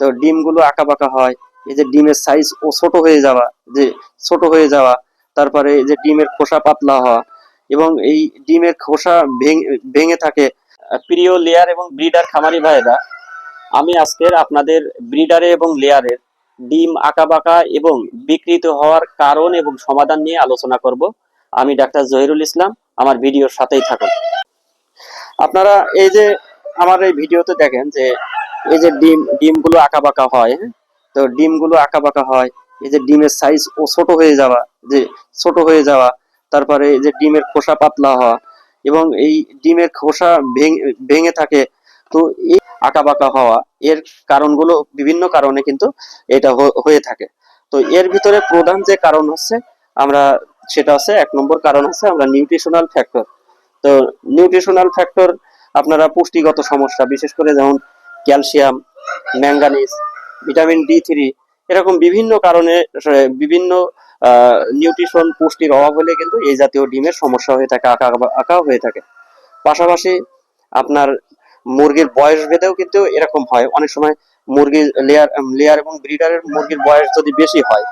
তো ডিমগুলো আঁকা বাঁকা হয়। এই যে ডিমের সাইজ ও ছোট হয়ে যাওয়া, যে ছোট হয়ে যাওয়া, তারপরে এই যে ডিমের খোসা পাতলা হওয়া এবং এই ডিমের খোসা ভেঙে থাকে। প্রিয় লেয়ার এবং ব্রিডার খামারি ভাইরা আমি আজকের আপনাদের ব্রিডারে এবং লেয়ারের ডিম আঁকা বাঁকা এবং বিকৃত হওয়ার কারণ এবং সমাধান নিয়ে আলোচনা করব। আমি ডাক্তার জহিরুল ইসলাম, আমার ভিডিওর সাথেই থাকুন। আপনারা এই যে আমার এই ভিডিওতে দেখেন যে এই যে ডিম, ডিমগুলো আঁকা বাঁকা হয় হ্যাঁ? তো ডিমগুলো আঁকা বাঁকা হয়, এই যে ডিমের সাইজ ও ছোট হয়ে যাওয়া, যে ছোট হয়ে যাওয়া, তারপরে এই যে ডিমের খোসা পাতলা হওয়া এবং এই ডিমের খোসা ভেঙে ভেঙে থাকে, তো এই আঁকা বাঁকা হওয়া, এর কারণগুলো বিভিন্ন কারণে কিন্তু এটা হয়ে থাকে তো এর ভিতরে প্রধান যে কারণ হচ্ছে, আমরা, সেটা হচ্ছে এক নম্বর কারণ হচ্ছে আমরা নিউট্রিশনাল ফ্যাক্টর তো নিউট্রিশনাল ফ্যাক্টর আপনারা পুষ্টিগত সমস্যা, বিশেষ করে যেমন calcium, manganese, vitamin D three, এরকম বিভিন্ন কারণে বিভিন্ন নিউট্রিশন পুষ্টির অভাব হলে কিন্তু এই জাতীয় ডিমের সমস্যা হয়ে থাকে, আঁকা আঁকা হয়ে থাকে। পাশাপাশি আপনার মুরগির বয়স ভেদেও কিন্তু এরকম হয়। অনেক সময় মুরগির লেয়ার লেয়ার এবং ব্রিডারের মুরগির বয়স যদি বেশি হয়,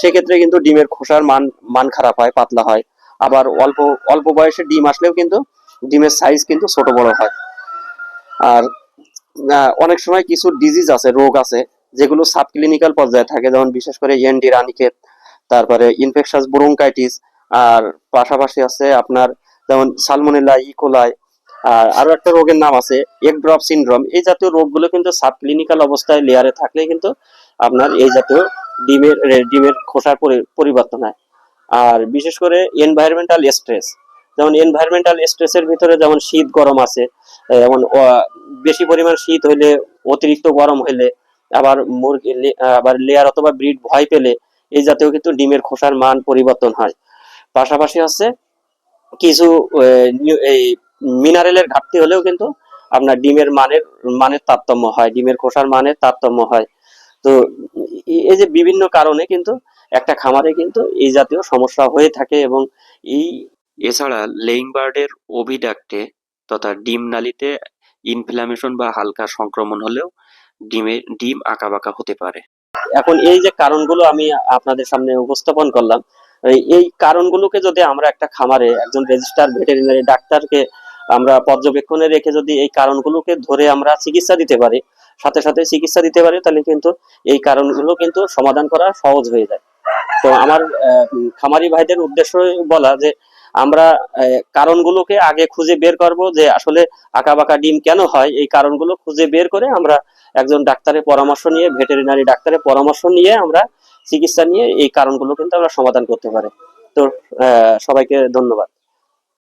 সেক্ষেত্রে কিন্তু ডিমের খোসার মান মান খারাপ হয়, পাতলা হয়। আবার অল্প অল্প বয়সে ডিম আসলেও কিন্তু ডিমের সাইজ কিন্তু ছোট বড় হয়। আর অনেক সময় কিছু ডিজিজ আছে, রোগ আছে, যেগুলো সাব ক্লিনিক্যাল পর্যায়ে থাকে, যেমন বিশেষ করে এনডি রানিকেট তারপরে ইনফেকশাস ব্রোঙ্কাইটিস আর পাশাপাশি আছে আপনার যেমন সালমোনেলা ইকোলাই আর আরও একটা রোগের নাম আছে এক ড্রপ সিনড্রোম এই জাতীয় রোগগুলো কিন্তু সাব ক্লিনিক্যাল অবস্থায় লেয়ারে থাকলে কিন্তু আপনার এই জাতীয় ডিমের ডিমের খোসার পরিবর্তন হয়। আর বিশেষ করে এনভায়রনমেন্টাল স্ট্রেস যেমন এনভায়রনমেন্টাল স্ট্রেসের ভিতরে যেমন শীত গরম আছে যেমন বেশি পরিমাণ শীত হইলে, অতিরিক্ত গরম হইলে, আবার মুরগি আবার লেয়ার অথবা ব্রিড ভয় পেলে, এই জাতীয় কিন্তু ডিমের খোসার মান পরিবর্তন হয়। পাশাপাশি হচ্ছে কিছু এই মিনারেলের ঘাটতি হলেও কিন্তু আপনার ডিমের মানের মানের তারতম্য হয়, ডিমের খোসার মানের তারতম্য হয়। তো এই যে বিভিন্ন কারণে কিন্তু একটা খামারে কিন্তু এই জাতীয় সমস্যা হয়ে থাকে এবং এই এছাড়া লেইং বার্ডের ওভিডাক্টে তথা ডিম নালীতে ইনফ্লামেশন বা হালকা সংক্রমণ হলেও ডিমের ডিম আঁকাবাঁকা হতে পারে। এখন এই যে কারণগুলো আমি আপনাদের সামনে উপস্থাপন করলাম, এই কারণগুলোকে যদি আমরা একটা খামারে একজন রেজিস্টার ভেটেরিনারি ডাক্তারকে আমরা পর্যবেক্ষণে রেখে যদি এই কারণগুলোকে ধরে আমরা চিকিৎসা দিতে পারি সাথে সাথে চিকিৎসা দিতে পারি, তাহলে কিন্তু এই কারণগুলো কিন্তু সমাধান করা সহজ হয়ে যায়। তো আমার খামারি ভাইদের উদ্দেশ্য বলা যে আমরা কারণগুলোকে আগে খুঁজে বের করব যে আসলে আঁকা বাঁকা ডিম কেন হয়, এই কারণগুলো খুঁজে বের করে আমরা একজন ডাক্তারের পরামর্শ নিয়ে, ভেটেরিনারি ডাক্তারের পরামর্শ নিয়ে আমরা চিকিৎসা নিয়ে এই কারণগুলো কিন্তু আমরা সমাধান করতে পারি। তো সবাইকে ধন্যবাদ।